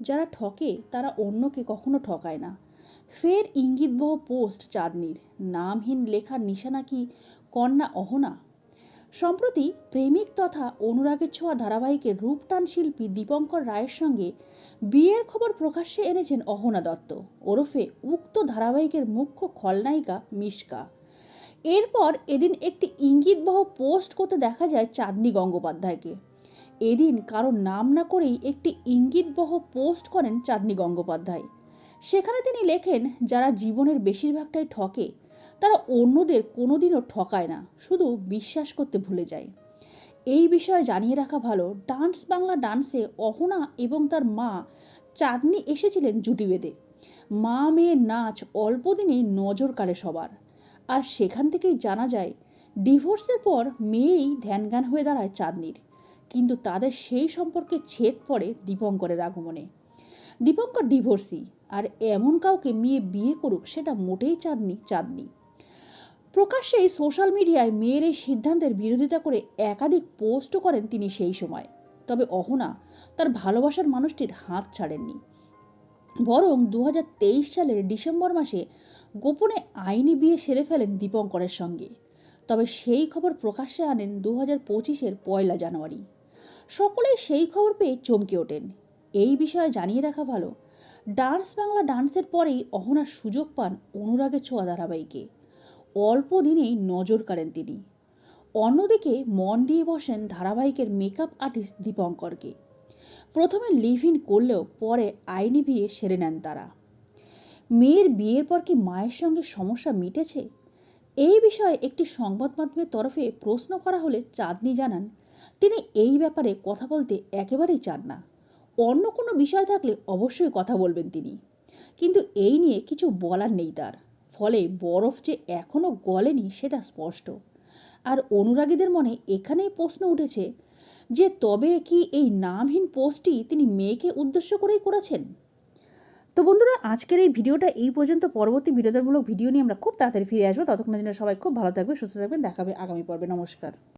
যারা ঠকে, তারা অন্যকে কখনো ঠকায় না। ফের ইঙ্গিতবহ পোস্ট চাঁদনির। নামহীন লেখার নিশানা কি কন্যা অহনা? সম্প্রতি প্রেমিক তথা অনুরাগের ছোঁয়া ধারাবাহিকের রূপটান শিল্পী দীপঙ্কর রায়ের সঙ্গে বিয়ের খবর প্রকাশ্যে এনেছেন অহনা দত্ত। ওরফে উক্ত ধারাবাহিকের মুখ্য খলনায়িকা মিশকা। এরপর এদিন একটি ইঙ্গিতবহ পোস্ট করতে দেখা যায় চাঁদনি গঙ্গোপাধ্যায়কে। এদিন কারও নাম না করেই একটি ইঙ্গিতবহ পোস্ট করেন চাঁদনি গঙ্গোপাধ্যায়। সেখানে তিনি লেখেন, যারা জীবনের বেশিরভাগটাই ঠকে, তারা অন্যদের কোনোদিনও ঠকায় না, শুধু বিশ্বাস করতে ভুলে যায়। এই বিষয়ে জানিয়ে রাখা ভালো, ডান্স বাংলা ডান্সে অহনা এবং তার মা চাঁদনি এসেছিলেন জুটি বেঁধে মা মেয়ের নাচ অল্প দিনেই নজর কাড়ে সবার। আর সেখান থেকেই জানা যায়, ডিভোর্সের পর মেয়েই ধ্যানজ্ঞান হয়ে দাঁড়ায় চাঁদনির। কিন্তু তাদের সেই সম্পর্কে ছেদ পড়ে দীপঙ্করের আগমনে। দীপঙ্কর ডিভোর্সি আর এমন কাউকে মেয়ে বিয়ে করুক সেটা মোটেই চাঁদনি চাঁদনি। প্রকাশ্যেই সোশ্যাল মিডিয়ায় মেয়ের এই সিদ্ধান্তের বিরোধিতা করে একাধিক পোস্টও করেন তিনি সেই সময়। তবে অহনা তার ভালোবাসার মানুষটির হাত ছাড়েননি। বরং দু হাজার তেইশ সালের ডিসেম্বর মাসে গোপনে আইনি বিয়ে সেরে ফেলেন দীপঙ্করের সঙ্গে। তবে সেই খবর প্রকাশ্যে আনেন দু হাজার পঁচিশের পয়লা জানুয়ারি। সকলেই সেই খবর পেয়ে চমকে ওঠেন। এই বিষয়ে জানিয়ে রাখা ভালো, ডান্স বাংলা ডান্সের পরেই অহনার সুযোগ পান অনুরাগের ছোঁয়া ধারাবাহিকে। অল্প দিনেই নজর কাড়েন তিনি। অন্যদিকে মন দিয়ে বসেন ধারাবাহিকের মেকআপ আর্টিস্ট দীপঙ্করকে। প্রথমে লিভ ইন করলেও পরে আইনি বিয়ে সেরে নেন তারা। মেয়ের বিয়ের পর কি মায়ের সঙ্গে সমস্যা মিটেছে? এই বিষয়ে একটি সংবাদ মাধ্যমের তরফে প্রশ্ন করা হলে চাঁদনি জানান তিনি এই ব্যাপারে কথা বলতে একেবারেই চান না। অন্য কোনো বিষয় থাকলে অবশ্যই কথা বলবেন তিনি। কিন্তু এই নিয়ে কিছু বলার নেই তার। ফলে বরফ যে এখনও গলেনি সেটা স্পষ্ট। আর অনুরাগীদের মনে এখানেই প্রশ্ন উঠেছে যে, তবে কি এই নামহীন পোস্টটি তিনি মেয়েকে উদ্দেশ্য করেই করেছেন? তো বন্ধুরা, আজকের এই ভিডিওটা এই পর্যন্ত। পরবর্তী বিনোদনমূলক ভিডিও নিয়ে আমরা খুব তাড়াতাড়ি ফিরে আসব। ততক্ষণের জন্য সবাই খুব ভালো থাকবে সুস্থ থাকবেন। দেখাবে আগামী পর্বে। নমস্কার।